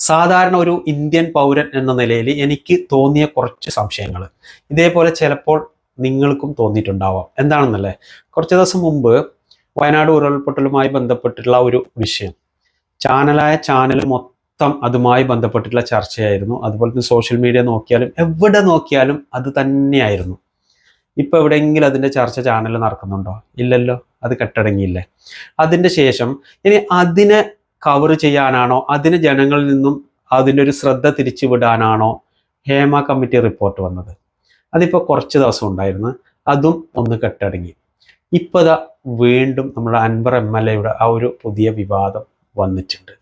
സാധാരണ ഒരു ഇന്ത്യൻ പൗരൻ എന്ന നിലയിൽ എനിക്ക് തോന്നിയ കുറച്ച് സംശയങ്ങൾ. ഇതേപോലെ ചിലപ്പോൾ നിങ്ങൾക്കും തോന്നിയിട്ടുണ്ടാവാം. എന്താണെന്നല്ലേ? കുറച്ച് ദിവസം മുമ്പ് വയനാട് ഉരുൾപൊട്ടലുമായി ബന്ധപ്പെട്ടിട്ടുള്ള ഒരു വിഷയം. ചാനലായ ചാനൽ മൊത്തം അതുമായി ബന്ധപ്പെട്ടിട്ടുള്ള ചർച്ചയായിരുന്നു. അതുപോലെ തന്നെ സോഷ്യൽ മീഡിയ നോക്കിയാലും എവിടെ നോക്കിയാലും അത് തന്നെയായിരുന്നു. ഇപ്പൊ എവിടെയെങ്കിലും അതിന്റെ ചർച്ച ചാനൽ നടക്കുന്നുണ്ടോ? ഇല്ലല്ലോ അത് കെട്ടടങ്ങിയില്ലേ? അതിന്റെ ശേഷം ഇനി അതിനെ കവർ ചെയ്യാനാണോ അതിന് ജനങ്ങളിൽ നിന്നും അതിന്റെ ഒരു ശ്രദ്ധ തിരിച്ചുവിടാനാണോ ഹേമ കമ്മിറ്റി റിപ്പോർട്ട് വന്നത്. അതിപ്പോൾ കുറച്ച് ദിവസം ഉണ്ടായിരുന്നു. അതും ഒന്ന് കെട്ടടങ്ങി. ഇപ്പോൾ ഇതാ വീണ്ടും നമ്മുടെ അൻവർ എം എൽ എയുടെ ആ ഒരു പുതിയ വിവാദം വന്നിട്ടുണ്ട്.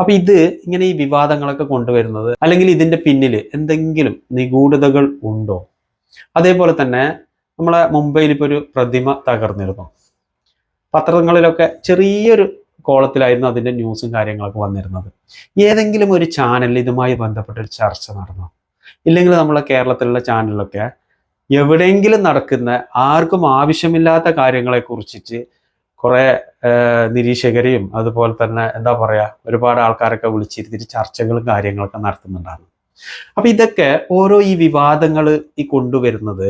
അപ്പം ഇത് ഇങ്ങനെ ഈ വിവാദങ്ങളൊക്കെ കൊണ്ടുവരുന്നത് അല്ലെങ്കിൽ ഇതിന്റെ പിന്നിൽ എന്തെങ്കിലും നിഗൂഢതകൾ ഉണ്ടോ? അതേപോലെ തന്നെ നമ്മളെ മുംബൈയിൽ ഇപ്പോൾ ഒരു പ്രതിമ തകർന്നിരുന്നു. പത്രങ്ങളിലൊക്കെ ചെറിയൊരു കോളത്തിലായിരുന്നു അതിന്റെ ന്യൂസും കാര്യങ്ങളൊക്കെ വന്നിരുന്നത്. ഏതെങ്കിലും ഒരു ചാനലിൽ ഇതുമായി ബന്ധപ്പെട്ട ഒരു ചർച്ച നടന്നു? ഇല്ലെങ്കിൽ നമ്മളെ കേരളത്തിലുള്ള ചാനലിലൊക്കെ എവിടെയെങ്കിലും നടക്കുന്ന ആർക്കും ആവശ്യമില്ലാത്ത കാര്യങ്ങളെ കുറിച്ചിട്ട് കുറേ നിരീക്ഷകരെയും അതുപോലെ തന്നെ എന്താ പറയുക ഒരുപാട് ആൾക്കാരൊക്കെ വിളിച്ചിരുത്തിട്ട് ചർച്ചകളും കാര്യങ്ങളൊക്കെ നടത്തുന്നുണ്ടാണ് അപ്പൊ ഇതൊക്കെ ഓരോ ഈ വിവാദങ്ങൾ ഈ കൊണ്ടുവരുന്നത്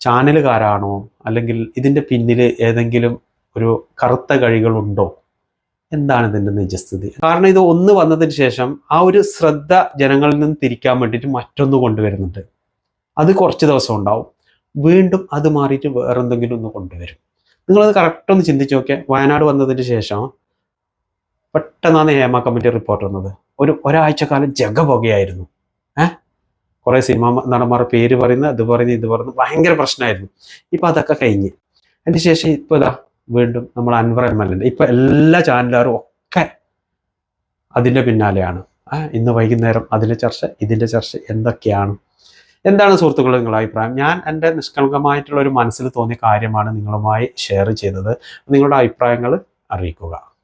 ചാനലുകാരാണോ അല്ലെങ്കിൽ ഇതിന്റെ പിന്നിൽ ഏതെങ്കിലും ഒരു കറുത്ത കഴികളുണ്ടോ? എന്താണ് ഇതിന്റെ നിജസ്ഥിതി? കാരണം ഇത് ഒന്ന് വന്നതിന് ശേഷം ആ ഒരു ശ്രദ്ധ ജനങ്ങളിൽ നിന്ന് തിരിക്കാൻ വേണ്ടിയിട്ട് മറ്റൊന്ന് കൊണ്ടുവരുന്നുണ്ട്. അത് കുറച്ച് ദിവസം ഉണ്ടാവും. വീണ്ടും അത് മാറിയിട്ട് വേറെന്തെങ്കിലും ഒന്ന് കൊണ്ടുവരും. നിങ്ങളത് കറക്റ്റ് ഒന്ന് ചിന്തിച്ച് നോക്കിയാൽ വയനാട് വന്നതിന് ശേഷം പെട്ടെന്നാണ് ഹേമ കമ്മിറ്റി റിപ്പോർട്ട് വന്നത്. ഒരു ഒരാഴ്ച ഒരാഴ്ചക്കാലം ജഗപുകയായിരുന്നു. ഏഹ് കുറേ സിനിമ നടന്മാരുടെ പേര് പറയുന്നത് അത് പറയുന്നത് ഇത് പറയുന്നത് ഭയങ്കര പ്രശ്നമായിരുന്നു. ഇപ്പം അതൊക്കെ കഴിഞ്ഞ്. അതിന് ശേഷം ഇപ്പോൾ ഇതാ വീണ്ടും നമ്മൾ അൻവർ എം എൽ എന്റെ ഇപ്പൊ എല്ലാ ചാനലുകാരും ഒക്കെ അതിന്റെ പിന്നാലെയാണ്. ഇന്ന് വൈകുന്നേരം അതിന്റെ ചർച്ച ഇതിന്റെ ചർച്ച എന്തൊക്കെയാണ്? എന്താണ് സുഹൃത്തുക്കൾ നിങ്ങളുടെ അഭിപ്രായം? ഞാൻ എന്റെ നിഷ്കളങ്കമായിട്ടുള്ള ഒരു മനസ്സിൽ തോന്നിയ കാര്യമാണ് നിങ്ങളുമായി ഷെയർ ചെയ്തത്. നിങ്ങളുടെ അഭിപ്രായങ്ങൾ അറിയിക്കുക.